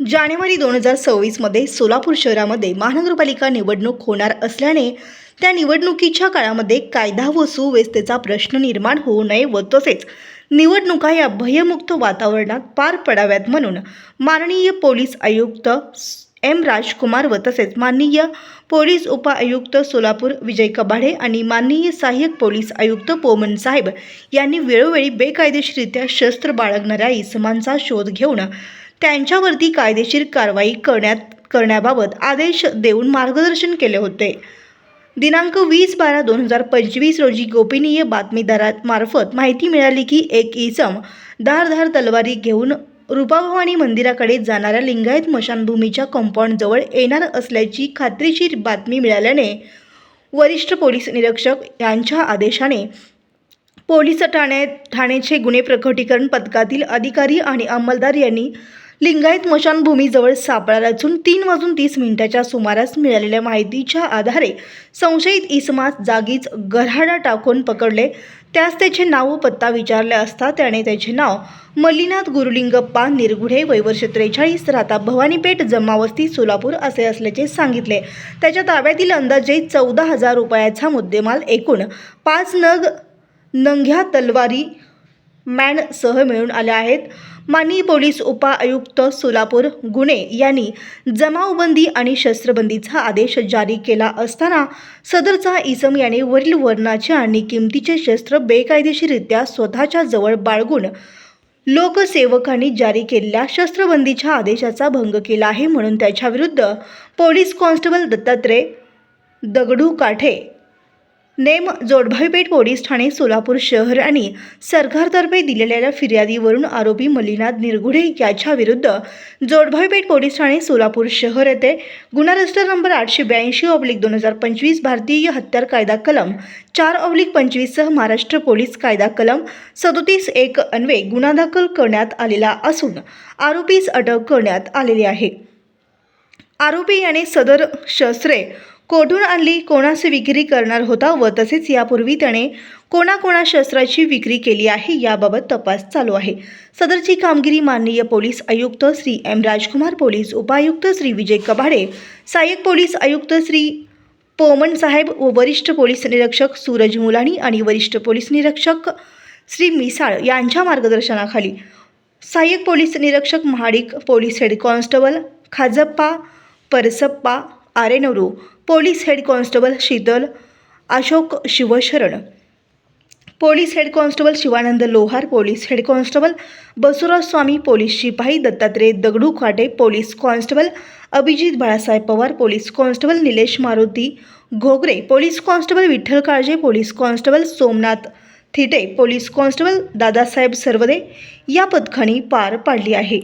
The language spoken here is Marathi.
जानेवारी दोन हजार सव्वीसमध्ये सोलापूर शहरामध्ये महानगरपालिका निवडणूक होणार असल्याने त्या निवडणुकीच्या काळामध्ये कायदा व सुव्यवस्थेचा प्रश्न निर्माण होऊ नये व तसेच निवडणुका या भयमुक्त वातावरणात पार पडाव्यात म्हणून माननीय पोलीस आयुक्त एम राजकुमार व तसेच माननीय पोलीस उपआयुक्त सोलापूर विजय कबाडे आणि माननीय सहाय्यक पोलीस आयुक्त पोमन साहेब यांनी वेळोवेळी बेकायदेशीरित्या शस्त्र बाळगणाऱ्या इसमांचा शोध घेऊन त्यांच्यावरती कायदेशीर कारवाई करण्यात करण्याबाबत आदेश देऊन मार्गदर्शन केले होते. दिनांक वीस बारा दोन हजार पंचवीस रोजी गोपनीय बातमीदारामार्फत माहिती मिळाली की एक इसम धारधार तलवारी घेऊन रूपाभवानी मंदिराकडे जाणाऱ्या लिंगायत मशानभूमीच्या कंपाऊंडजवळ येणार असल्याची खात्रीशीर बातमी मिळाल्याने वरिष्ठ पोलीस निरीक्षक यांच्या आदेशाने पोलीस ठाणे ठाण्याचे गुन्हे प्रकटीकरण पथकातील अधिकारी आणि अंमलदार यांनी लिंगायत मशानभूमीजवळ सापळा रचून तीन वाजून तीस मिनिटाच्या सुमारास मिळालेल्या माहितीच्या आधारे संशयित इसमास जागीच गऱ्हाडा टाकून पकडले. त्यास त्याचे नाव व पत्ता विचारले असता त्याने त्याचे नाव मल्लीनाथ गुरुलिंगप्पा निरगुडे वयवर्ष त्रेचाळीस राहता भवानीपेठ जमावस्ती सोलापूर असे असल्याचे सांगितले. त्याच्या ताब्यातील अंदाजे चौदा हजार रुपयाचा मुद्देमाल एकूण पाच नग नंघ्या तलवारी मॅनसह मिळून आल्या आहेत. माननीय पोलीस उपआयुक्त सोलापूर गुन्हे यांनी जमावबंदी आणि शस्त्रबंदीचा आदेश जारी केला असताना सदरचा इसम याने वरील वर्णाचे आणि किमतीचे शस्त्र बेकायदेशीरित्या स्वतःच्या जवळ बाळगून लोकसेवकांनी जारी केलेल्या शस्त्रबंदीच्या आदेशाचा भंग केला आहे म्हणून त्याच्याविरुद्ध police constable Dattatray Dagdu Kathe name Jodbhaipeth police Thane Solapur शहर आणि सरकारतर्फे दिलेल्या फिर्यादीवरून आरोपी मल्लीनाथ निरगुढे याच्या विरुद्ध जोडभाईपेठ पोलीस ठाणे सोलापूर शहर येथे गुन्हा रजिस्टर नंबर आठशे ब्याऐंशी ऑब्लिक दोन हजार पंचवीस भारतीय हत्यार कायदा कलम चार ऑब्लिक पंचवीससह महाराष्ट्र पोलीस कायदा कलम सदोतीस एक अन्वये गुन्हा दाखल करण्यात आलेला असून आरोपीस अटक करण्यात आलेली आहे. आरोपी याने सदर शस्त्रे कोठून आणली कोणास विक्री करणार होता व तसेच यापूर्वी त्याने कोणाकोणा शस्त्राची विक्री केली आहे याबाबत तपास चालू आहे. सदरची कामगिरी माननीय पोलीस आयुक्त श्री एम. राजकुमार पोलीस उपायुक्त श्री विजय कबाडे सहाय्यक पोलीस आयुक्त श्री पोमन साहेब व वरिष्ठ पोलीस निरीक्षक सूरज मुलानी आणि वरिष्ठ पोलीस निरीक्षक श्री मिसाळ यांच्या मार्गदर्शनाखाली सहाय्यक पोलीस निरीक्षक Mahadik police head constable Khajappa Parasappa Arenavaru police head constable Sheetal Ashok Shivsharan. Police head constable Shivanand Lohar police head constable Basuraj Swami police शिपाई Dattatray Dagdu Khate police constable Abhijit Balasaheb Pawar police constable Nilesh Maruti Ghogare police constable Vitthal Kalje police constable Somnath Thite police constable Dadasaheb Sarvade या पथकाने पार पाडली आहे.